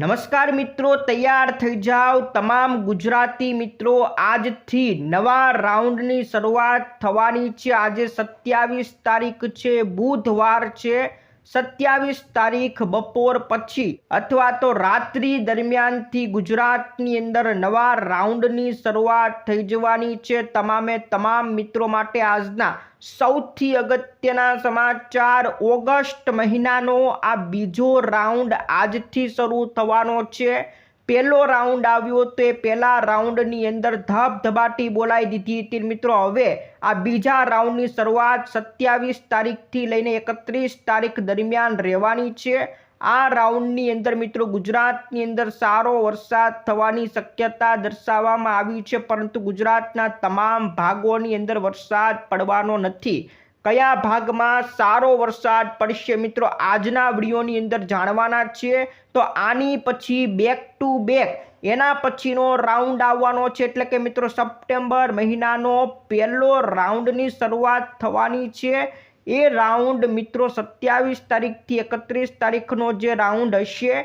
નમસ્કાર મિત્રો, તૈયાર થઈ જાઓ તમામ ગુજરાતી મિત્રો. આજથી નવા રાઉન્ડની શરૂઆત થવાની છે. આજે સત્યાવીસ તારીખ છે, બુધવાર છે. સત્યાવીસ તારીખ બપોર પછી અથવા તો રાત્રિ દરમિયાનથી ગુજરાતની અંદર નવા રાઉન્ડની શરૂઆત થઈ જવાની છે. તમામે તમામ મિત્રો માટે આજના સૌથી અગત્યના સમાચાર. ઓગસ્ટ મહિનાનો આ બીજો રાઉન્ડ આજથી શરૂ થવાનો છે. પહેલો રાઉન્ડ આવ્યો તો એ પહેલા રાઉન્ડની અંદર ધબધબાટી બોલાવી દીધી હતી મિત્રો. હવે આ બીજા રાઉન્ડની શરૂઆત સત્યાવીસ તારીખથી લઈને એકત્રીસ તારીખ દરમિયાન રહેવાની છે. આ રાઉન્ડની અંદર મિત્રો ગુજરાતની અંદર સારો વરસાદ થવાની શક્યતા દર્શાવવામાં આવી છે, પરંતુ ગુજરાતના તમામ ભાગોની અંદર વરસાદ પડવાનો નથી. કયા ભાગમાં સારો વરસાદ પડશે મિત્રો? આજના વિડીયોની અંદર જાણવાના છે તો આની પછી બેક ટુ બેક એના પછીનો રાઉન્ડ આવવાનો છે. એટલે કે મિત્રો, સપ્ટેમ્બર મહિનાનો પહેલો રાઉન્ડની શરૂઆત થવાની છે. એ રાઉન્ડ મિત્રો, સત્યાવીસ તારીખથી એકત્રીસ તારીખનો જે રાઉન્ડ હશે,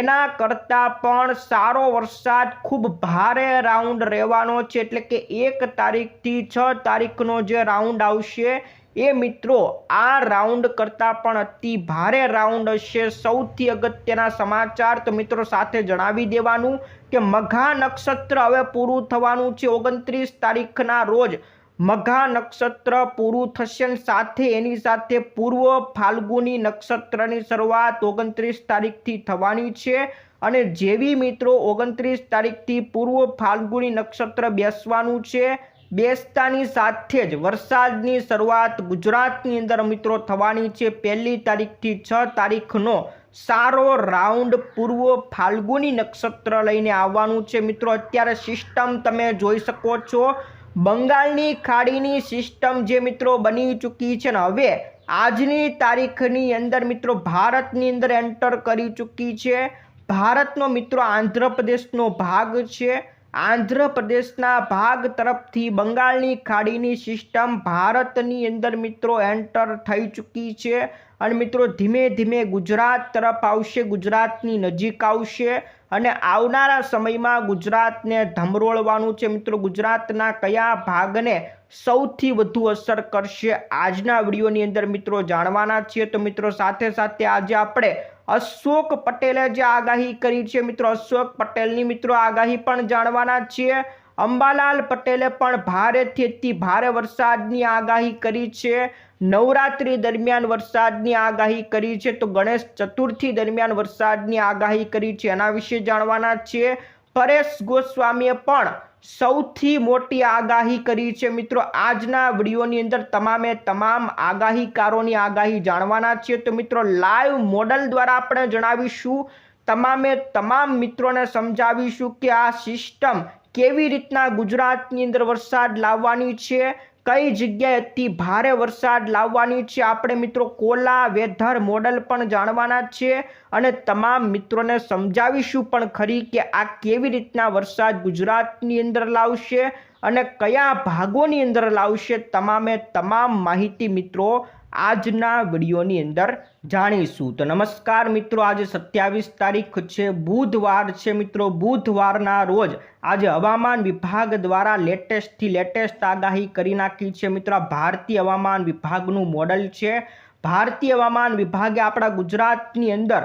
એના કરતાં પણ સારો વરસાદ ખૂબ ભારે રાઉન્ડ રહેવાનો છે. એટલે કે એક તારીખથી છ તારીખનો જે રાઉન્ડ આવશે એ મિત્રો, આ રાઉન્ડ કરતાં પણ અતિ ભારે રાઉન્ડ હશે. સૌથી અગત્યના સમાચાર તો મિત્રો સાથે જણાવી દેવાનું કે મઘા નક્ષત્ર હવે પૂરું થવાનું છે ઓગણત્રીસ તારીખના રોજ. મઘા નક્ષત્ર પૂરું થશે સાથે એની સાથે પૂર્વ ફાલ્ગુની નક્ષત્રની શરૂઆત ઓગણત્રીસ તારીખથી થવાની છે. અને જેવી મિત્રો ઓગણત્રીસ તારીખથી પૂર્વ ફાલ્ગુની નક્ષત્ર બેસવાનું છે બેસતાની સાથે જ વરસાદની શરૂઆત ગુજરાતની અંદર મિત્રો થવાની છે. પહેલી તારીખથી છ તારીખનો સારો રાઉન્ડ પૂર્વ ફાલ્ગુની નક્ષત્ર લઈને આવવાનું છે. મિત્રો, અત્યારે સિસ્ટમ તમે જોઈ શકો છો. બંગાળની ખાડીની સિસ્ટમ જે મિત્રો બની ચૂકી છે ને, હવે આજની તારીખની અંદર મિત્રો ભારતની અંદર એન્ટર કરી ચૂકી છે. ભારતનો મિત્રો આંધ્રપ્રદેશનો ભાગ છે. આંધ્રપ્રદેશના ભાગ તરફથી બંગાળની ખાડીની સિસ્ટમ ભારતની અંદર મિત્રો એન્ટર થઈ ચૂકી છે. અને મિત્રો ધીમે ધીમે ગુજરાત તરફ આવશે, ગુજરાતની નજીક આવશે અને આવનારા સમયમાં ગુજરાતને ધમરોળવાનું છે. મિત્રો ગુજરાતના કયા ભાગને સૌથી વધુ અસર કરશે આજના વિડીયોની અંદર મિત્રો જાણવાના છીએ. તો મિત્રો સાથે સાથે આજે આપણે અશોક પટેલે જે આગાહી કરી છે મિત્રો. અશોક પટેલની મિત્રો આગાહી પણ જાણવાના છીએ. અંબાલાલ પટેલે પણ ભારેથી અતિ ભારે વરસાદની આગાહી કરી છે. નવરાત્રી દરમિયાન વરસાદની આગાહી કરી છે. તો ગણેશ ચતુર્થી દરમિયાન વરસાદની આગાહી કરી છે. એના વિશે જાણવાના છીએ. પરેશ ગોસ્વામીએ પણ સૌથી મોટી આગાહી કરી છે. મિત્રો, આજના વિડીયોની અંદર તમામે તમામ આગાહીકારોની આગાહી જાણવાના છીએ. તો મિત્રો, લાઈવ મોડલ દ્વારા આપણે જણાવીશું. તમામે તમામ મિત્રોને સમજાવીશું કે આ સિસ્ટમ કેવી રીતના ગુજરાતની અંદર વરસાદ લાવવાની છે. કઈ જગ્યાએથી ભારે વરસાદ લાવવાની છે? આપણે મિત્રો કોલા, વેધર મોડલ પણ જાણવાના છે અને તમામ મિત્રોને સમજાવીશું પણ ખરી કે આ કેવી રીતના વરસાદ ગુજરાતની અંદર લાવશે અને કયા ભાગોની અંદર લાવશે, તમામે તમામ માહિતી મિત્રો આજના વિડીયોની અંદર જાણીશું. તો નમસ્કાર મિત્રો, આજે સત્યાવીસ તારીખ છે, બુધવાર છે મિત્રો. બુધવારના રોજ આજે હવામાન વિભાગ દ્વારા લેટેસ્ટથી લેટેસ્ટ આગાહી કરી નાખી છે મિત્રો. ભારતીય હવામાન વિભાગનું મોડલ છે. ભારતીય હવામાન વિભાગે આપણા ગુજરાતની અંદર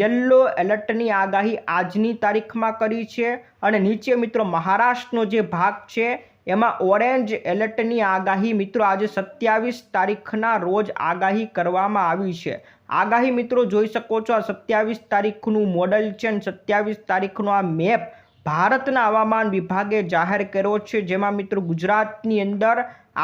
યલો એલર્ટની આગાહી આજની તારીખમાં કરી છે. અને નીચે મિત્રો, મહારાષ્ટ્રનો જે ભાગ છે એમાં ઓરેન્જ એલર્ટની આગાહી મિત્રો આજે સત્યાવીસ તારીખના રોજ આગાહી કરવામાં આવી છે. આગાહી મિત્રો જોઈ શકો છો આ સત્યાવીસ તારીખનું મોડલ છે અને સત્યાવીસ તારીખનો આ મેપ ભારતના હવામાન વિભાગે જાહેર કર્યો છે. જેમાં મિત્રો ગુજરાતની અંદર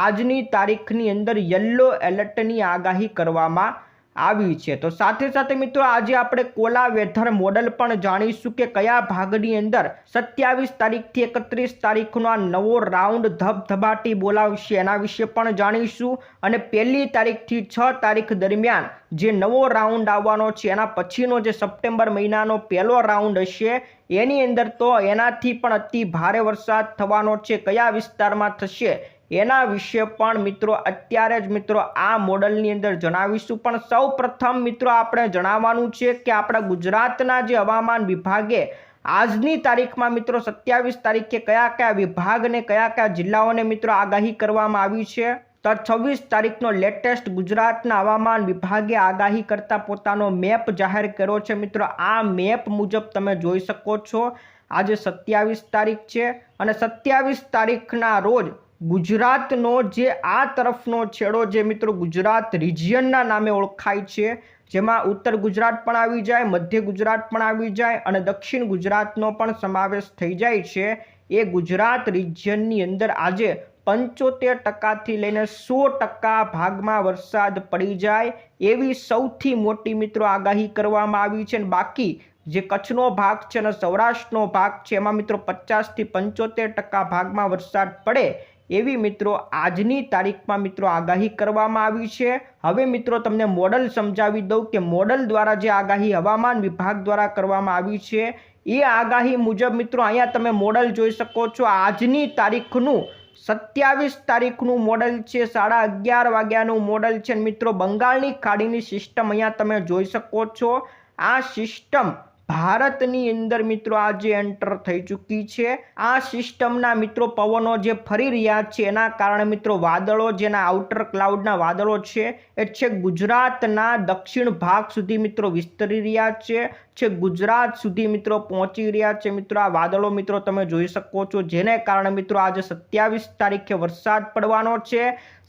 આજની તારીખની અંદર યલો એલર્ટની આગાહી કરવામાં આવી છે. તો સાથે સાથે મિત્રો આજે આપણે કોલા વેધર મોડલ પણ જાણીશું કે કયા ભાગની અંદર સત્યાવીસ તારીખથી એકત્રીસ તારીખનો આ નવો રાઉન્ડ ધબધબાટી બોલાવશે એના વિશે પણ જાણીશું. અને પહેલી તારીખથી છ તારીખ દરમિયાન જે નવો રાઉન્ડ આવવાનો છે, એના પછીનો જે સપ્ટેમ્બર મહિનાનો પહેલો રાઉન્ડ હશે, એની અંદર તો એનાથી પણ અતિ ભારે વરસાદ થવાનો છે. કયા વિસ્તારમાં થશે? એના વિશે પણ મિત્રો અત્યારે જ મિત્રો આ મોડલની અંદર જણાવીશું. પણ સૌ પ્રથમ મિત્રો આપણે જણાવવાનું છે કે આપણા ગુજરાતના જે હવામાન વિભાગે આજની તારીખમાં મિત્રો સત્યાવીસ તારીખે કયા કયા વિભાગને કયા કયા જિલ્લાઓને મિત્રો આગાહી કરવામાં આવી છે? તો છવ્વીસ તારીખનો લેટેસ્ટ ગુજરાતના હવામાન વિભાગે આગાહી કરતા પોતાનો મેપ જાહેર કર્યો છે મિત્રો. આ મેપ મુજબ તમે જોઈ શકો છો. આજે સત્યાવીસ તારીખ છે અને સત્યાવીસ તારીખના રોજ ગુજરાતનો જે આ તરફનો છેડો જે મિત્રો ગુજરાત રિજિયનના નામે ઓળખાય છે, જેમાં ઉત્તર ગુજરાત પણ આવી જાય, મધ્ય ગુજરાત પણ આવી જાય અને દક્ષિણ ગુજરાતનો પણ સમાવેશ થઈ જાય છે. એ ગુજરાત રિજિયનની અંદર આજે પંચોતેર ટકાથી લઈને સો ટકા ભાગમાં વરસાદ પડી જાય એવી સૌથી મોટી મિત્રો આગાહી કરવામાં આવી છે અને બાકી જે કચ્છનો ભાગ છે અને સૌરાષ્ટ્રનો ભાગ છે, એમાં મિત્રો પચાસથી પંચોતેર ટકા ભાગમાં વરસાદ પડે એવી મિત્રો આજની તારીખમાં મિત્રો આગાહી કરવામાં આવી છે. હવે મિત્રો તમને મોડલ સમજાવી દઉં કે મોડલ દ્વારા જે આગાહી હવામાન વિભાગ દ્વારા કરવામાં આવી છે, એ આગાહી મુજબ મિત્રો અહીંયા તમે મોડલ જોઈ શકો છો. આજની તારીખનું સત્યાવીસ તારીખનું મોડલ છે, સાડા અગિયાર વાગ્યાનું મોડલ છે મિત્રો બંગાળની ખાડીની સિસ્ટમ અહીંયા તમે જોઈ શકો છો. આ સિસ્ટમ ભારતની અંદર મિત્રો આજે એન્ટર થઈ ચૂકી છે, આ સિસ્ટમના મિત્રો પવનો જે ફરી રહ્યા છે, એના કારણે મિત્રો વાદળો જેના આઉટર ક્લાઉડના વાદળો છે, એ છે ગુજરાતના દક્ષિણ ભાગ સુધી મિત્રો વિસ્તરી રહ્યા છે. છે ગુજરાત સુધી મિત્રો પહોંચી રહ્યા છે મિત્રો. આ વાદળો મિત્રો તમે જોઈ શકો છો, જેને કારણે મિત્રો આજે સત્યાવીસ તારીખે વરસાદ પડવાનો છે.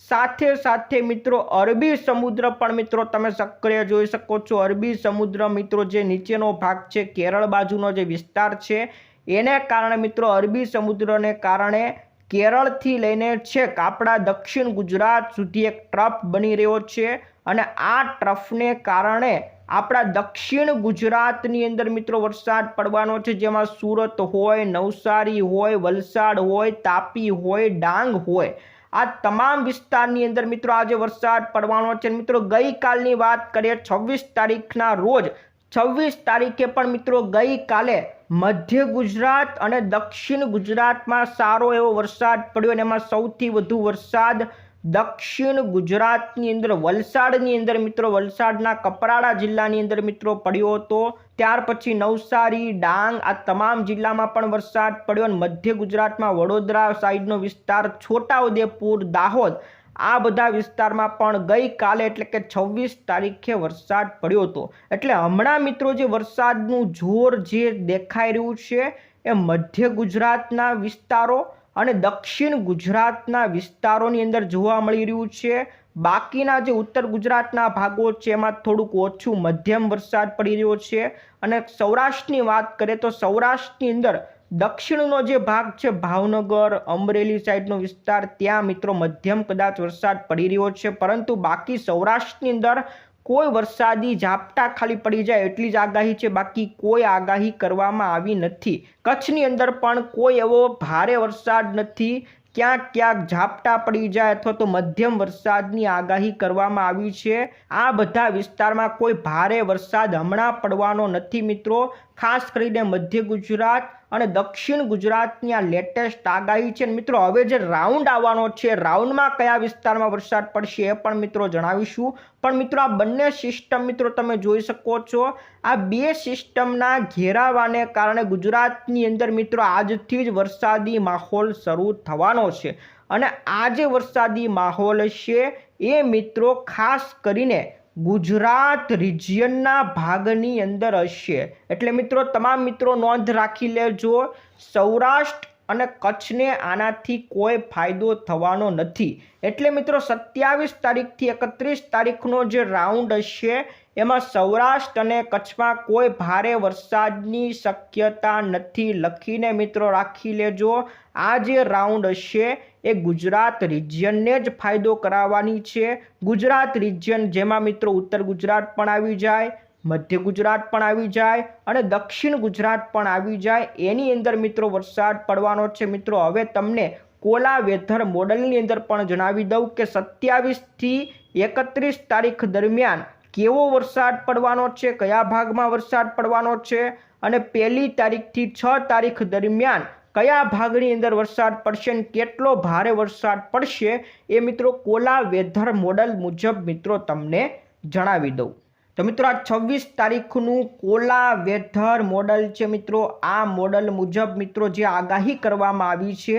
સાથે સાથે મિત્રો અરબી સમુદ્ર પણ મિત્રો તમે સક્રિય જોઈ શકો છો. અરબી સમુદ્ર મિત્રો જે નીચેનો ભાગ છે, કેરળ બાજુનો જે વિસ્તાર છે, એને કારણે મિત્રો અરબી સમુદ્રને કારણે કેરળથી લઈને છેક આપણા દક્ષિણ ગુજરાત સુધી એક ટ્રફ બની રહ્યો છે. અને આ ટ્રફને કારણે આપણા દક્ષિણ ગુજરાતની અંદર મિત્રો વરસાદ પડવાનો છે, જેમાં સુરત હોય, નવસારી હોય, વલસાડ હોય, તાપી હોય, ડાંગ હોય. આ તમામ વિસ્તારની અંદર મિત્રો આજે વરસાદ પડવાનો છે. મિત્રો ગઈકાલની વાત કરીએ, છવ્વીસ તારીખના રોજ, છવ્વીસ તારીખે પણ મિત્રો ગઈકાલે મધ્ય ગુજરાત અને દક્ષિણ ગુજરાતમાં સારો એવો વરસાદ પડ્યો અને એમાં સૌથી વધુ વરસાદ દક્ષિણ ગુજરાતની અંદર, વલસાડની અંદર મિત્રો, વલસાડના કપરાડા જિલ્લાની અંદર મિત્રો પડ્યો હતો. ત્યાર પછી નવસારી, ડાંગ, આ તમામ જિલ્લામાં પણ વરસાદ પડ્યો અને મધ્ય ગુજરાતમાં વડોદરા સાઈડનો વિસ્તાર, છોટાઉદેપુર, દાહોદ, આ બધા વિસ્તારમાં પણ ગઈકાલે એટલે કે છવ્વીસ તારીખે વરસાદ પડ્યો હતો. એટલે હમણાં મિત્રો જે વરસાદનું જોર જે દેખાઈ રહ્યું છે એ મધ્ય ગુજરાતના વિસ્તારો અને દક્ષિણ ગુજરાતના વિસ્તારોની અંદર જોવા મળી રહ્યું છે. બાકીના જે ઉત્તર ગુજરાતના ભાગો છે, એમાં થોડુંક ઓછું મધ્યમ વરસાદ પડી રહ્યો છે. અને સૌરાષ્ટ્રની વાત કરીએ તો સૌરાષ્ટ્રની અંદર દક્ષિણનો જે ભાગ છે, ભાવનગર, અમરેલી સાઈડનો વિસ્તાર, ત્યાં મિત્રો મધ્યમ કદાચ વરસાદ પડી રહ્યો છે. પરંતુ બાકી સૌરાષ્ટ્રની અંદર કોઈ વરસાદી ઝાપટા ખાલી પડી જાય એટલી જ આગાહી છે. બાકી કોઈ આગાહી કરવામાં આવી નથી. કચ્છની અંદર પણ કોઈ એવો ભારે વરસાદ નથી. ક્યાંક ક્યાંક ઝાપટા પડી જાય અથવા તો મધ્યમ વરસાદની આગાહી કરવામાં આવી છે. આ બધા વિસ્તારમાં કોઈ ભારે વરસાદ હમણાં પડવાનો નથી મિત્રો. ખાસ કરીને મધ્ય ગુજરાત અને દક્ષિણ ગુજરાતની આ લેટેસ્ટ આગાહી છે. મિત્રો, હવે જે રાઉન્ડ આવવાનો છે રાઉન્ડમાં કયા વિસ્તારમાં વરસાદ પડશે એ પણ મિત્રો જણાવીશું. પણ મિત્રો, આ બંને સિસ્ટમ મિત્રો તમે જોઈ શકો છો. આ બે સિસ્ટમના ઘેરાવાને કારણે ગુજરાતની અંદર મિત્રો આજથી જ વરસાદી માહોલ શરૂ થવાનો છે. અને આ જે વરસાદી માહોલ છે એ મિત્રો ખાસ કરીને ગુજરાત રિજિયનના ભાગની અંદર હશે. એટલે મિત્રો, તમામ મિત્રો નોંધ રાખી લેજો, સૌરાષ્ટ્ર અને કચ્છને આનાથી કોઈ ફાયદો થવાનો નથી. એટલે મિત્રો, સત્યાવીસ તારીખથી એકત્રીસ તારીખનો જે રાઉન્ડ હશે, એમાં સૌરાષ્ટ્ર અને કચ્છમાં કોઈ ભારે વરસાદની શક્યતા નથી. લખીને મિત્રો રાખી લેજો, આ જે રાઉન્ડ હશે એ ગુજરાત રિજિયનને જ ફાયદો કરાવવાની છે. ગુજરાત રિજિયન જેમાં મિત્રો ઉત્તર ગુજરાત પણ આવી જાય, મધ્ય ગુજરાત પણ આવી જાય અને દક્ષિણ ગુજરાત પણ આવી જાય. એની અંદર મિત્રો વરસાદ પડવાનો છે. મિત્રો, હવે તમને કોલા વેધર મોડલની અંદર પણ જણાવી દઉં કે સત્યાવીસથી એકત્રીસ તારીખ દરમિયાન કેવો વરસાદ પડવાનો છે, કયા ભાગમાં વરસાદ પડવાનો છે અને પહેલી તારીખથી છ તારીખ દરમિયાન કયા ભાગની અંદર વરસાદ પડશે અને કેટલો ભારે વરસાદ પડશે એ મિત્રો કોલા વેધર મોડલ મુજબ મિત્રો તમને જણાવી દઉં. તો મિત્રો આ છવ્વીસ તારીખનું કોલા વેધર મોડલ છે મિત્રો. આ મોડલ મુજબ મિત્રો જે આગાહી કરવામાં આવી છે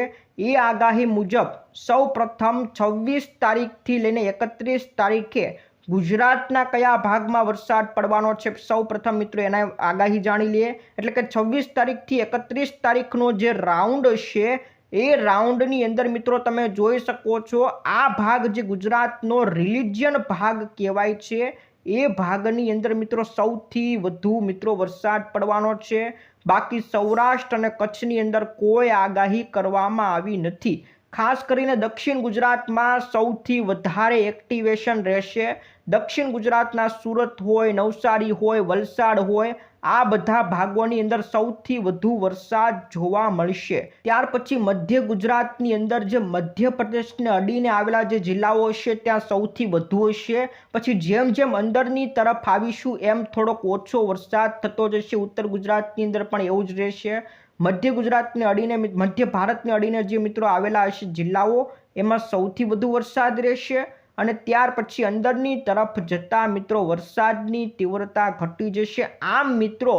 એ આગાહી મુજબ સૌ પ્રથમ છવ્વીસ તારીખથી લઈને એકત્રીસ તારીખે ગુજરાતના કયા ભાગમાં વરસાદ પડવાનો છે? સૌ પ્રથમ મિત્રો એના આગાહી જાણી લઈએ. એટલે કે છવ્વીસ તારીખથી એકત્રીસ તારીખનો જે રાઉન્ડ છે, એ રાઉન્ડની અંદર મિત્રો તમે જોઈ શકો છો, આ ભાગ જે ગુજરાતનો રિલિજિયન ભાગ કહેવાય છે, એ ભાગની અંદર મિત્રો સૌથી વધુ મિત્રો વરસાદ પડવાનો છે. બાકી સૌરાષ્ટ્ર અને કચ્છની અંદર કોઈ આગાહી કરવામાં આવી નથી. ખાસ કરીને દક્ષિણ ગુજરાતમાં સૌથી વધારે એક્ટિવેશન રહેશે. દક્ષિણ ગુજરાતના સુરત હોય, નવસારી હોય, વલસાડ હોય, આ બધા ભાગોની અંદર સૌથી વધુ વરસાદ જોવા મળશે. ત્યાર પછી મધ્ય ગુજરાતની અંદર જે મધ્યપ્રદેશને અડીને આવેલા જે જિલ્લાઓ છે ત્યાં સૌથી વધુ હશે. પછી જેમ જેમ અંદરની તરફ આવીશું, એમ થોડોક ઓછો વરસાદ થતો જશે. ઉત્તર ગુજરાતની અંદર પણ એવું જ રહેશે. મધ્ય ગુજરાતને અડીને મધ્ય ભારતને અડીને જે મિત્રો આવેલા હશે જિલ્લાઓ, એમાં સૌથી વધુ વરસાદ રહેશે અને ત્યાર પછી અંદરની તરફ જતા મિત્રો વરસાદની તીવ્રતા ઘટી જશે. આમ મિત્રો,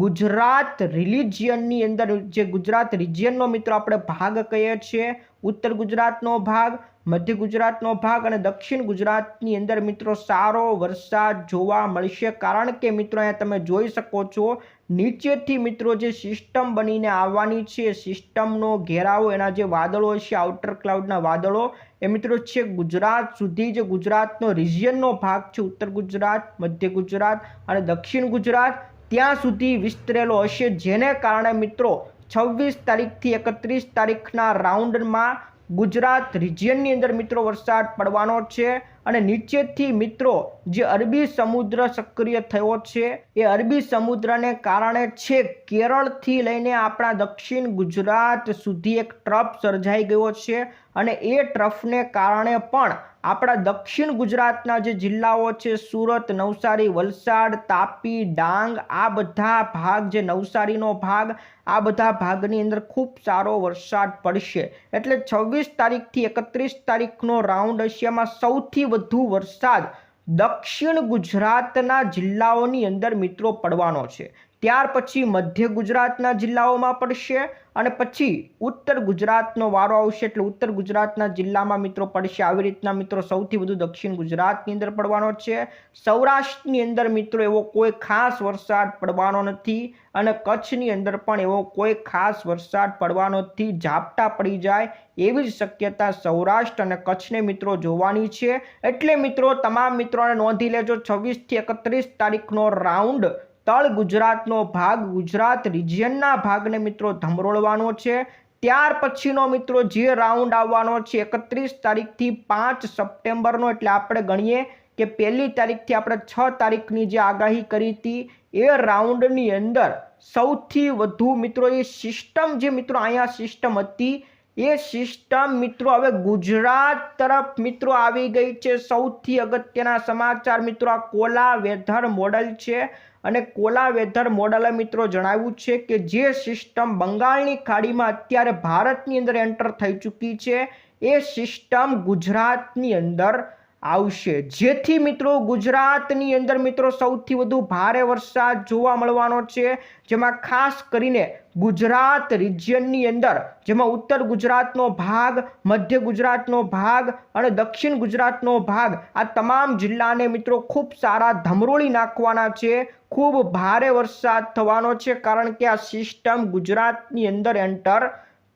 ગુજરાત રિલિજિયનની અંદર જે ગુજરાત રિજિયનનો મિત્રો આપણે ભાગ કહીએ છીએ, ઉત્તર ગુજરાતનો ભાગ, મધ્ય ગુજરાતનો ભાગ અને દક્ષિણ ગુજરાતની અંદર મિત્રો સારો વરસાદ જોવા મળશે. કારણ કે મિત્રો અહીંયા તમે જોઈ શકો છો નીચેથી મિત્રો જે સિસ્ટમ બનીને આવવાની છે, સિસ્ટમનો ઘેરાવો, એના જે વાદળો છે આઉટર ક્લાઉડના વાદળો, એ મિત્રો છે ગુજરાત સુધી જે ગુજરાતનો રિજિયનનો ભાગ છે, ઉત્તર ગુજરાત, મધ્ય ગુજરાત અને દક્ષિણ ગુજરાત, ત્યાં સુધી વિસ્તરેલો હશે. જેને કારણે મિત્રો છવ્વીસ તારીખથી એકત્રીસ તારીખના રાઉન્ડમાં ગુજરાત રિજિયનની અંદર મિત્રો વરસાદ પડવાનો છે. અને નીચેથી મિત્રો, જે અરબી સમુદ્ર સક્રિય થયો છે, એ અરબી સમુદ્રને કારણે છે, કેરળથી લઈને આપણા દક્ષિણ ગુજરાત સુધી એક ટ્રફ સર્જાઈ ગયો છે અને એ ટ્રફને કારણે પણ આપણા દક્ષિણ ગુજરાતના જે જિલ્લાઓ છે, સુરત, નવસારી, વલસાડ, તાપી, ડાંગ, આ બધા ભાગ, જે નવસારીનો ભાગ, આ બધા ભાગની અંદર ખૂબ સારો વરસાદ પડશે. એટલે છવ્વીસ તારીખથી એકત્રીસ તારીખનો રાઉન્ડ એશિયામાં સૌથી વધુ વરસાદ દક્ષિણ ગુજરાતના જિલ્લાઓની અંદર મિત્રો પડવાનો છે. ત્યાર પછી મધ્ય ગુજરાતના જિલ્લાઓમાં પડશે અને પછી ઉત્તર ગુજરાતનો વારો આવશે એટલે ઉત્તર ગુજરાતના જિલ્લામાં મિત્રો પડશે. આવી રીતના મિત્રો સૌથી વધુ દક્ષિણ ગુજરાતની અંદર પડવાનો છે. સૌરાષ્ટ્રની અંદર મિત્રો એવો કોઈ ખાસ વરસાદ પડવાનો નથી અને કચ્છની અંદર પણ એવો કોઈ ખાસ વરસાદ પડવાનો નથી. ઝાપટા પડી જાય એવી જ શક્યતા સૌરાષ્ટ્ર અને કચ્છને મિત્રો જોવાની છે. એટલે મિત્રો તમામ મિત્રોને નોંધી લેજો છવ્વીસથી એકત્રીસ તારીખનો રાઉન્ડ તળ ગુજરાતનો ભાગ ગુજરાત રિજિયનના ભાગને મિત્રો ધમરોળવાનો છે. ત્યાર પછીનો મિત્રો જે રાઉન્ડ આવવાનો છે એકત્રીસ તારીખથી પાંચ સપ્ટેમ્બરનો, એટલે આપણે ગણીએ કે પહેલી તારીખથી આપણે છ તારીખની જે આગાહી કરી હતી, એ રાઉન્ડની અંદર સૌથી વધુ મિત્રો એ સિસ્ટમ જે મિત્રો અહીંયા સિસ્ટમ હતી, એ સિસ્ટમ મિત્રો હવે ગુજરાત તરફ મિત્રો આવી ગઈ છે. સૌથી અગત્યના સમાચાર મિત્રો આ કોલા વેધર મોડલ છે. અને કોલા વેધર મોડલે મિત્રો જણાવ્યું છે કે જે સિસ્ટમ બંગાળની ખાડીમાં અત્યારે ભારતની અંદર એન્ટર થઈ ચૂકી છે, એ સિસ્ટમ ગુજરાતની અંદર આવશે. જેથી મિત્રો ગુજરાતની અંદર મિત્રો સૌથી વધુ ભારે વરસાદ જોવા મળવાનો છે, જેમાં ખાસ કરીને ગુજરાત રિજિયનની અંદર, જેમાં ઉત્તર ગુજરાતનો ભાગ, મધ્ય ગુજરાતનો ભાગ અને દક્ષિણ ગુજરાતનો ભાગ, આ તમામ જિલ્લાને મિત્રો ખૂબ સારા ધમરોળી નાખવાના છે. ખૂબ ભારે વરસાદ થવાનો છે કારણ કે આ સિસ્ટમ ગુજરાતની અંદર એન્ટર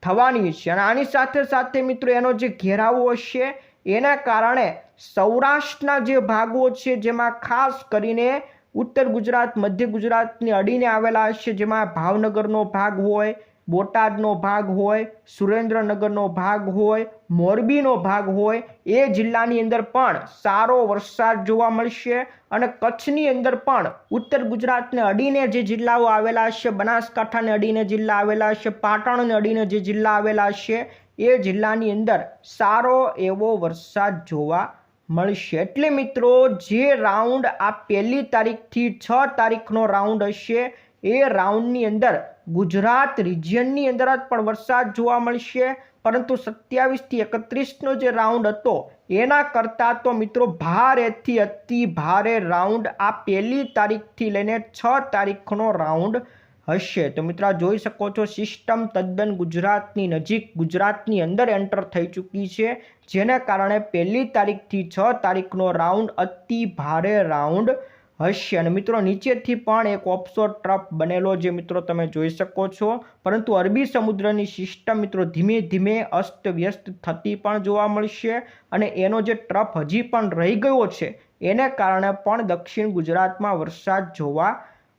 થવાની છે. અને આની સાથે સાથે મિત્રો એનો જે ઘેરાવો હશે, એના કારણે સૌરાષ્ટ્રના જે ભાગો છે જેમાં ખાસ કરીને ઉત્તર ગુજરાત, મધ્ય ગુજરાતને અડીને આવેલા હશે, જેમાં ભાવનગરનો ભાગ હોય બોટાદનો ભાગ હોય, સુરેન્દ્રનગરનો ભાગ હોય, મોરબીનો ભાગ હોય, એ જિલ્લાની અંદર પણ સારો વરસાદ જોવા મળશે અને કચ્છની અંદર પણ ઉત્તર ગુજરાતને અડીને જે જિલ્લાઓ આવેલા છે, બનાસકાંઠાને અડીને જિલ્લા આવેલા છે, પાટણને અડીને જે જિલ્લા આવેલા છે, એ જિલ્લાની અંદર સારો એવો વરસાદ જોવા મળશે. એટલે મિત્રો, જે રાઉન્ડ આ પહેલી તારીખથી છ તારીખનો રાઉન્ડ હશે, એ રાઉન્ડની અંદર ગુજરાત રિજિયનની અંદર જ પણ વરસાદ જોવા મળશે. પરંતુ સત્યાવીસથી એકત્રીસનો જે રાઉન્ડ હતો, એના કરતાં તો મિત્રો ભારેથી અતિ ભારે રાઉન્ડ આ પહેલી તારીખથી લઈને છ તારીખનો રાઉન્ડ હશે. તો મિત્રો જોઈ શકો છો, સિસ્ટમ તદ્દન ગુજરાતની નજીક, ગુજરાતની અંદર એન્ટર થઈ ચૂકી છે. જેને કારણે પહેલી તારીખથી છ તારીખનો રાઉન્ડ અતિ ભારે રાઉન્ડ હશે અને મિત્રો નીચેથી પણ એક ઓપ્સો ટ્રફ બનેલો જે મિત્રો તમે જોઈ શકો છો. પરંતુ અરબી સમુદ્રની સિસ્ટમ મિત્રો ધીમે ધીમે અસ્તવ્યસ્ત થતી પણ જોવા મળશે અને એનો જે ટ્રફ હજી પણ રહી ગયો છે, એને કારણે પણ દક્ષિણ ગુજરાતમાં વરસાદ જોવા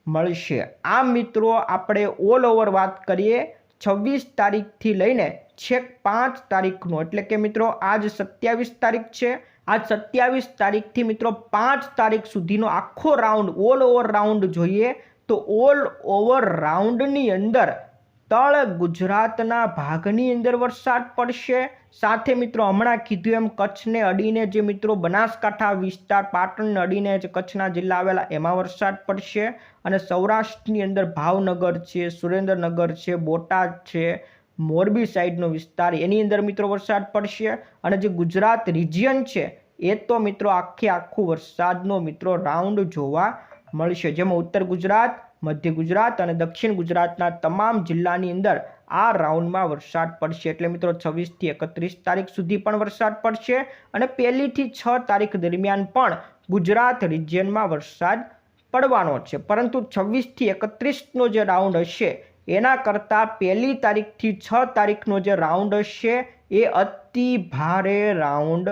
મળશે. આમ મિત્રો આપણે ઓલ ઓવર વાત કરીએ, છવ્વીસ તારીખથી લઈને છેક પાંચ તારીખનો, એટલે કે મિત્રો આજ સત્યાવીસ તારીખ છે. આજ સત્યાવીસ તારીખથી મિત્રો પાંચ તારીખ સુધીનો આખો રાઉન્ડ ઓલ ઓવર રાઉન્ડ જોઈએ તો ઓલ ઓવર રાઉન્ડની અંદર તળ ગુજરાતના ભાગની અંદર વરસાદ પડશે. સાથે મિત્રો હમણાં કીધું એમ કચ્છને અડીને જે મિત્રો બનાસકાંઠા વિસ્તાર, પાટણને અડીને જે કચ્છના જિલ્લા આવેલા, એમાં વરસાદ પડશે. અને સૌરાષ્ટ્રની અંદર ભાવનગર છે, સુરેન્દ્રનગર છે, બોટાદ છે મોરબી સાઈડનો વિસ્તાર, એની અંદર મિત્રો વરસાદ પડશે અને જે ગુજરાત રિજિયન છે, એ તો મિત્રો આખે આખું વરસાદનો મિત્રો રાઉન્ડ જોવા મળશે. જેમાં ઉત્તર ગુજરાત, મધ્ય ગુજરાત અને દક્ષિણ ગુજરાતના તમામ જિલ્લાની અંદર આ રાઉન્ડમાં વરસાદ પડશે. એટલે મિત્રો છવ્વીસથી એકત્રીસ તારીખ સુધી પણ વરસાદ પડશે અને પહેલીથી છ તારીખ દરમિયાન પણ ગુજરાત રિજિયનમાં વરસાદ પડવાનો છે. પરંતુ છવ્વીસથી એકત્રીસનો જે રાઉન્ડ હશે એના કરતાં પહેલી તારીખથી છ તારીખનો જે રાઉન્ડ હશે, એ અતિ ભારે રાઉન્ડ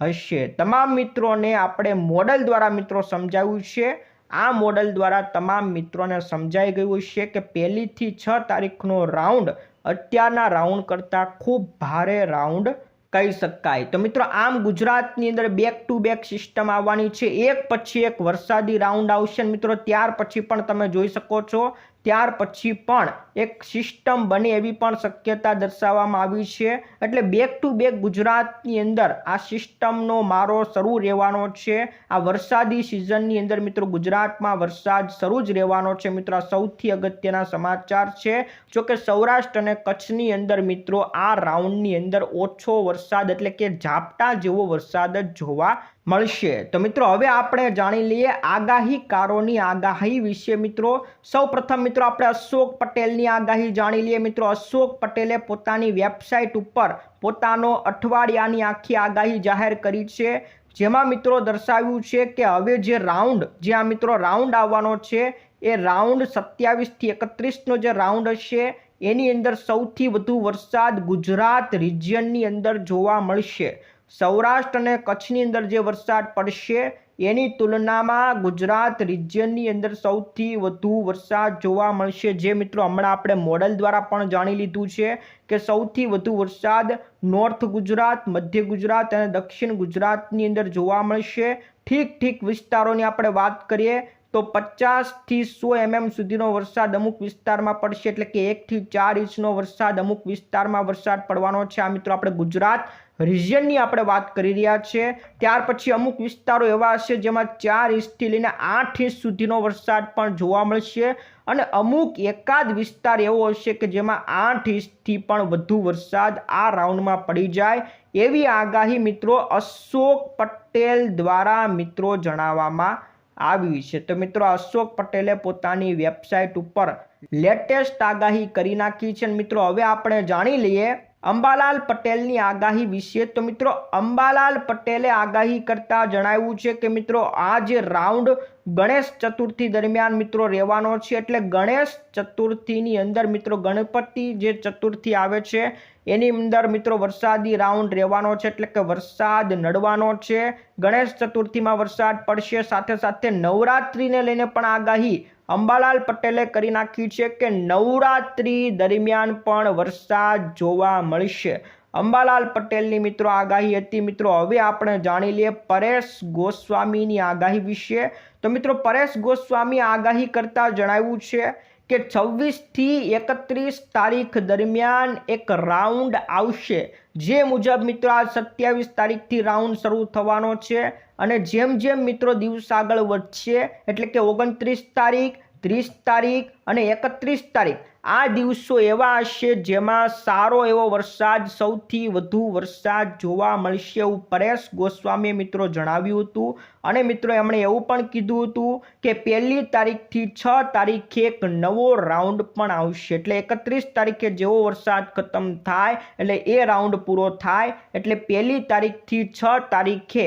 હશે. તમામ મિત્રોને આપણે મોડલ દ્વારા મિત્રો સમજાવ્યું છે. આ મોડલ દ્વારા તમામ મિત્રોને સમજાઈ ગયું છે કે પહેલીથી છ તારીખનો રાઉન્ડ અત્યારના રાઉન્ડ કરતાં ખૂબ ભારે રાઉન્ડ કહી શકાય. તો મિત્રો, આમ ગુજરાતની અંદર બેક ટુ બેક સિસ્ટમ આવવાની છે. એક પછી એક વરસાદી રાઉન્ડ આવશે મિત્રો, ત્યાર પછી પણ તમે જોઈ શકો છો ત્યાર પછી પણ એક સિસ્ટમ બને એવી પણ શક્યતા દર્શાવવામાં આવી છે. એટલે બેક ટુ બેક ગુજરાતની અંદર આ સિસ્ટમનો મારો શરૂ રહેવાનો છે. આ વરસાદી સિઝનની અંદર મિત્રો ગુજરાતમાં વરસાદ શરૂ જ રહેવાનો છે મિત્રો. આ સૌથી અગત્યના સમાચાર છે. જો કે સૌરાષ્ટ્ર અને કચ્છની અંદર મિત્રો આ રાઉન્ડની અંદર ઓછો વરસાદ એટલે કે ઝાપટા જેવો વરસાદ જ જોવા મળશે. તો મિત્રો, હવે આપણે જાણી લઈએ આગાહીકારોની આગાહી વિશે. મિત્રો, સૌપ્રથમ મિત્રો, આપણે અશોક પટેલની આગાહી જાણી લઈએ. મિત્રો, અશોક પટેલે પોતાની વેબસાઇટ ઉપર પોતાનો અઠવાડિયાની આખી આગાહી જાહેર કરી છે. જેમાં મિત્રો દર્શાવ્યું છે કે હવે જે રાઉન્ડ, જે આ મિત્રો રાઉન્ડ આવવાનો છે, એ રાઉન્ડ સત્યાવીસથી એકત્રીસનો જે રાઉન્ડ હશે, એની અંદર સૌથી વધુ વરસાદ ગુજરાત રિજિયનની અંદર જોવા મળશે. સૌરાષ્ટ્ર અને કચ્છની અંદર જે વરસાદ પડશે, એની તુલનામાં ગુજરાત રિજિયનની અંદર સૌથી વધુ વરસાદ જોવા મળશે. જે મિત્રો હમણાં આપણે મોડલ દ્વારા પણ જાણી લીધું છે કે સૌથી વધુ વરસાદ નોર્થ ગુજરાત, મધ્ય ગુજરાત અને દક્ષિણ ગુજરાતની અંદર જોવા મળશે. ઠીક ઠીક વિસ્તારોની આપણે વાત કરીએ તો પચાસથી સો એમએમ સુધીનો વરસાદ અમુક વિસ્તારમાં પડશે એટલે કે એકથી ચાર ઇંચનો વરસાદ અમુક વિસ્તારમાં વરસાદ પડવાનો છે. આ મિત્રો આપણે ગુજરાત રિજિયનની આપણે વાત કરી રહ્યા છીએ. ત્યાર પછી અમુક વિસ્તારો એવા હશે જેમાં ચાર ઇંચથી લઈને આઠ ઇંચ સુધીનો વરસાદ પણ જોવા મળશે અને અમુક એકાદ વિસ્તાર એવો હશે કે જેમાં આઠ ઇંચથી પણ વધુ વરસાદ આ રાઉન્ડમાં પડી જાય એવી આગાહી મિત્રો અશોક પટેલ દ્વારા મિત્રો જણાવવામાં આવી છે. તો મિત્રો, અશોક પટેલે પોતાની વેબસાઇટ ઉપર લેટેસ્ટ આગાહી કરી નાખી છે. મિત્રો, હવે આપણે જાણી લઈએ અંબાલાલ પટેલની આગાહી વિશે. તો મિત્રો, અંબાલાલ પટેલે આગાહી કરતા જણાવ્યું છે કે મિત્રો, આ જે રાઉન્ડ ગણેશ ચતુર્થી દરમિયાન મિત્રો રહેવાનો છે એટલે ગણેશ ચતુર્થીની અંદર મિત્રો ગણપતિ જે ચતુર્થી આવે છે, એની અંદર મિત્રો વરસાદી રાઉન્ડ રહેવાનો છે એટલે કે વરસાદ નડવાનો છે. ગણેશ ચતુર્થીમાં વરસાદ પડશે, સાથે સાથે નવરાત્રિને લઈને પણ આગાહી અંબાલાલ પટેલે કરી નાખ્યું છે કે નવરાત્રિ દરમિયાન પણ વરસાદ જોવા મળશે. અંબાલાલ પટેલની મિત્રો આગાહી હતી. મિત્રો, હવે આપણે જાણી લઈએ પરેશ ગોસ્વામીની આગાહી વિશે. તો મિત્રો, પરેશ ગોસ્વામી આગાહી કરતા જણાવ્યું છે કે છવ્વીસથી એકત્રીસ તારીખ દરમિયાન એક રાઉન્ડ આવશે. જે મુજબ મિત્રો આ સત્યાવીસ તારીખથી રાઉન્ડ શરૂ થવાનો છે અને જેમ જેમ મિત્રો દિવસ આગળ વધશે, એટલે કે ઓગણત્રીસ તારીખ, ત્રીસ તારીખ અને એકત્રીસ તારીખ આ દિવસો એવા હશે જેમાં સારો એવો વરસાદ, સૌથી વધુ વરસાદ જોવા મળશે એવું પરેશ ગોસ્વામીએ મિત્રો જણાવ્યું હતું. અને મિત્રો એમણે એવું પણ કીધું હતું કે પહેલી તારીખથી છ તારીખે એક નવો રાઉન્ડ પણ આવશે. એટલે એકત્રીસ તારીખે જેવો વરસાદ ખતમ થાય, એટલે એ રાઉન્ડ પૂરો થાય, એટલે પહેલી તારીખથી છ તારીખે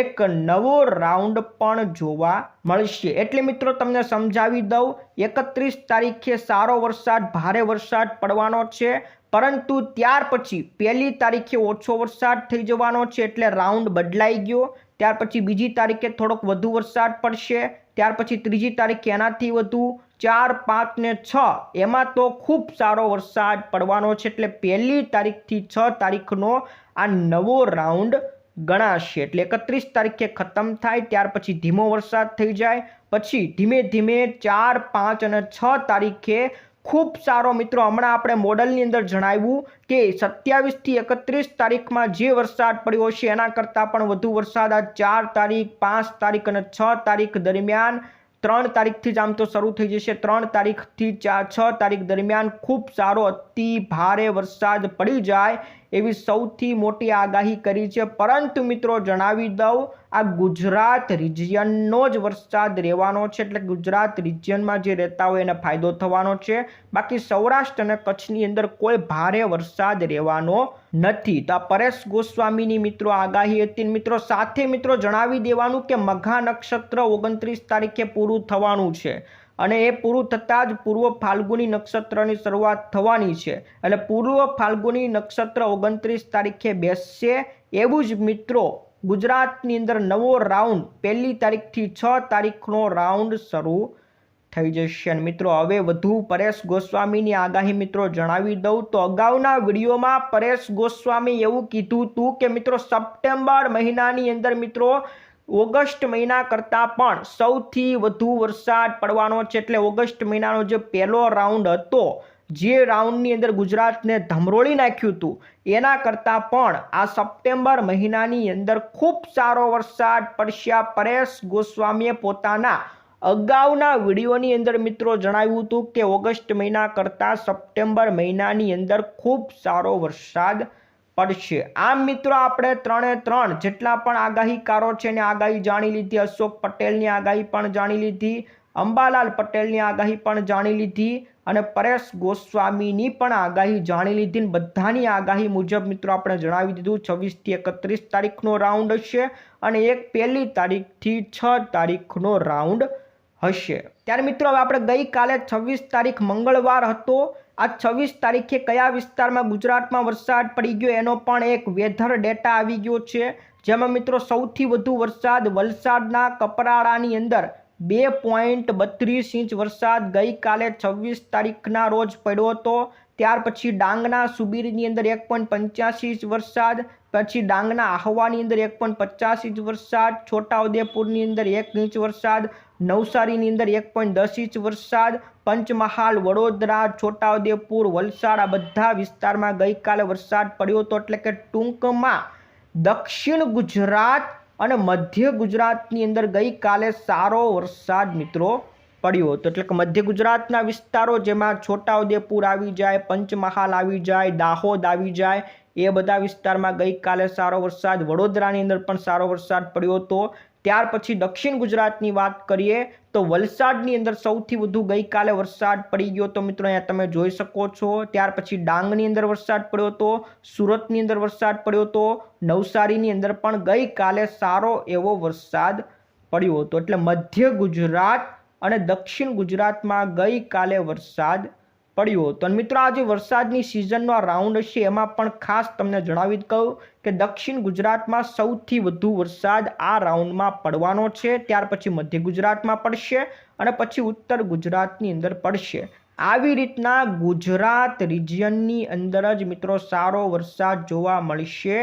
એક નવો રાઉન્ડ પણ જોવા મળશે. એટલે મિત્રો, તમને સમજાવી દઉં, એકત્રીસ તારીખે સારો વરસાદ, ભારે વરસાદ પડવાનો છે. પરંતુ ત્યાર પછી પહેલી તારીખે ઓછો વરસાદ થઈ જવાનો છે, એટલે રાઉન્ડ બદલાઈ ગયો. ત્યાર પછી બીજી તારીખે થોડોક વધુ વરસાદ પડશે. ત્યાર પછી ત્રીજી તારીખે એનાથી વધુ ચાર, પાંચ ને છ. એમાં તો ખૂબ સારો વરસાદ પડવાનો છે, એટલે પહેલી તારીખથી છ તારીખનો આ નવો રાઉન્ડ ગણાશે. એટલે એકત્રીસ તારીખે ખતમ થાય, ત્યાર પછી ધીમો વરસાદ થઈ જાય. પછી ધીમે ધીમે ચાર, પાંચ અને છ તારીખે ખૂબ સારો મિત્રો, હમણાં આપણે મોડલની અંદર જણાવ્યું કે સત્યાવીસથી એકત્રીસ તારીખમાં જે વરસાદ પડ્યો છે એના કરતાં પણ વધુ વરસાદ આ ચાર તારીખ, પાંચ તારીખ અને છ તારીખ દરમિયાન, ત્રણ તારીખથી જ આમ તો શરૂ થઈ જશે. ત્રણ તારીખથી ચાર છ તારીખ દરમિયાન ખૂબ સારો અતિ ભારે વરસાદ પડી જાય. એવી સૌથી મોટી આગાહી કરી છે. પરંતુ મિત્રો જણાવી દઉં, આ ગુજરાત રિજિયનનો જ વરસાદ રહેવાનો છે. એટલે ગુજરાત રિજિયનમાં જે રહેતા હોય એને ફાયદો થવાનો છે. બાકી સૌરાષ્ટ્ર અને કચ્છની અંદર કોઈ ભારે વરસાદ રહેવાનો નથી. તો આ પરેશ ગોસ્વામીની મિત્રો આગાહી હતી. મિત્રો સાથે મિત્રો જણાવી દેવાનું કે મઘા નક્ષત્ર ઓગણત્રીસ તારીખે પૂરું થવાનું છે. અને એ પૂરું થતાં જ પૂર્વ ફાલ્ગુની નક્ષત્રની શરૂઆત થવાની છે. એટલે પૂર્વ ફાલ્ગુની નક્ષત્ર ઓગણત્રીસ તારીખે બેસશે. એવું જ મિત્રો, ગુજરાતની અંદર નવો રાઉન્ડ પહેલી તારીખથી છ તારીખનો રાઉન્ડ શરૂ થઈ જશે. અને મિત્રો, હવે વધુ પરેશ ગોસ્વામીની આગાહી મિત્રો જણાવી દઉં તો અગાઉના વિડીયોમાં પરેશ ગોસ્વામી એવું કીધું હતું કે મિત્રો, સપ્ટેમ્બર મહિનાની અંદર મિત્રો ઓગસ્ટ મહિના કરતાં પણ સૌથી વધુ વરસાદ પડવાનો છે. એટલે ઓગસ્ટ મહિનાનો જે પહેલો રાઉન્ડ હતો, જે રાઉન્ડની અંદર ગુજરાતને ધમરોળી નાખ્યું હતું, એના કરતાં પણ આ સપ્ટેમ્બર મહિનાની અંદર ખૂબ સારો વરસાદ પડશ્યા પરેશ ગોસ્વામીએ પોતાના અગાઉના વિડીયોની અંદર મિત્રો જણાવ્યું હતું કે ઓગસ્ટ મહિના કરતાં સપ્ટેમ્બર મહિનાની અંદર ખૂબ સારો વરસાદ પડશે. આમ મિત્રો, આપણે ત્રણે ત્રણ જેટલા પણ આગાહીકારો છે ને આગાહી જાણી લીધી, અશોક પટેલની આગાહી પણ જાણી લીધી, અંબાલાલ પટેલની આગાહી પણ જાણી લીધી અને પરેશ ગોસ્વામીની પણ આગાહી જાણી લીધી બધાની આગાહી મુજબ મિત્રો, આપણે જણાવી દીધું, છવ્વીસથી એકત્રીસ તારીખનો રાઉન્ડ હશે અને એક પહેલી તારીખથી છ તારીખનો રાઉન્ડ હશે. ત્યારે મિત્રો, હવે આપણે ગઈકાલે છવ્વીસ તારીખ મંગળવાર હતો આ છવ્વીસ તારીખે કયા વિસ્તારમાં ગુજરાતમાં વરસાદ પડી ગયો એનો પણ એક વેધર ડેટા આવી ગયો છે. જેમાં મિત્રો સૌથી વધુ વરસાદ વલસાડના કપરાળાની અંદર બે પોઈન્ટ બત્રીસ ઇંચ વરસાદ ગઈકાલે છવ્વીસ તારીખના રોજ પડ્યો હતો. ત્યાર પછી ડાંગના સુબીરની અંદર એક પોઈન્ટ પંચ્યાસી ઇંચ વરસાદ, પછી ડાંગના આહવાની અંદર એક પોઈન્ટ પચાસ ઇંચ વરસાદ, છોટાઉદેપુરની અંદર એક ઇંચ વરસાદ નવસારીની અંદર એક પોઈન્ટ દસ ઇંચ વરસાદ, પંચમહાલ, વડોદરા, છોટાઉદેપુર, વલસાડ આ બધા વિસ્તારમાં ગઈકાલે વરસાદ પડ્યો હતો એટલે કે ટૂંકમાં દક્ષિણ ગુજરાત અને મધ્ય ગુજરાતની અંદર ગઈકાલે સારો વરસાદ મિત્રો પડ્યો હતો. એટલે કે મધ્ય ગુજરાતના વિસ્તારો જેમાં છોટાઉદેપુર આવી જાય, પંચમહાલ આવી જાય, દાહોદ આવી જાય, એ બધા વિસ્તારમાં ગઈકાલે સારો વરસાદ, વડોદરાની અંદર પણ સારો વરસાદ પડ્યો હતો. ત્યાર પછી દક્ષિણ ગુજરાતની વાત કરીએ તો વલસાડની અંદર સૌથી વધુ ગઈકાલે વરસાદ પડી ગયો તો મિત્રો, અહીંયા તમે જોઈ શકો છો. ત્યાર પછી ડાંગની અંદર વરસાદ પડ્યો હતો, સુરતની અંદર વરસાદ પડ્યો હતો, નવસારીની અંદર પણ ગઈકાલે સારો એવો વરસાદ પડ્યો હતો. એટલે મધ્ય ગુજરાત અને દક્ષિણ ગુજરાતમાં ગઈકાલે વરસાદ પડ્યો તો મિત્રો, આજે વરસાદની સિઝનનો રાઉન્ડ હશે. એમાં પણ ખાસ તમને જણાવી કહું કે દક્ષિણ ગુજરાતમાં સૌથી વધુ વરસાદ આ રાઉન્ડમાં પડવાનો છે. ત્યાર પછી મધ્ય ગુજરાતમાં પડશે અને પછી ઉત્તર ગુજરાતની અંદર પડશે. આવી રીતના ગુજરાત રિજિયનની અંદર જ મિત્રો સારો વરસાદ જોવા મળશે.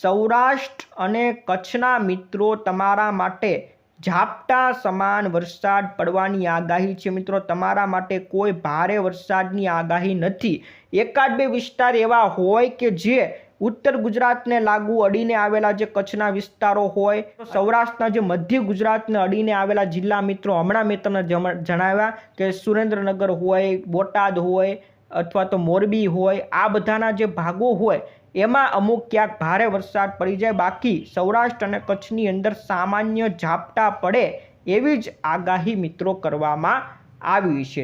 સૌરાષ્ટ્ર અને કચ્છના મિત્રો તમારા માટે ઝાપટા સમાન વરસાદ પડવાની આગાહી છે મિત્રો. તમારા માટે કોઈ ભારે વરસાદની આગાહી નથી. એકાદ બે વિસ્તાર એવા હોય કે જે ઉત્તર ગુજરાતને લાગુ અડીને આવેલા જે કચ્છના વિસ્તારો હોય સૌરાષ્ટ્રના જે મધ્ય ગુજરાતને અડીને આવેલા જિલ્લા મિત્રો, હમણાં મેં તમને જણાવ્યા કે સુરેન્દ્રનગર હોય, બોટાદ હોય, અથવા તો મોરબી હોય, આ બધાના જે ભાગો હોય એમાં અમુક ક્યાંક ભારે વરસાદ પડી જાય, બાકી સૌરાષ્ટ્ર અને કચ્છની અંદર સામાન્ય ઝાપટા પડે એવી જ આગાહી મિત્રો કરવામાં આવી છે.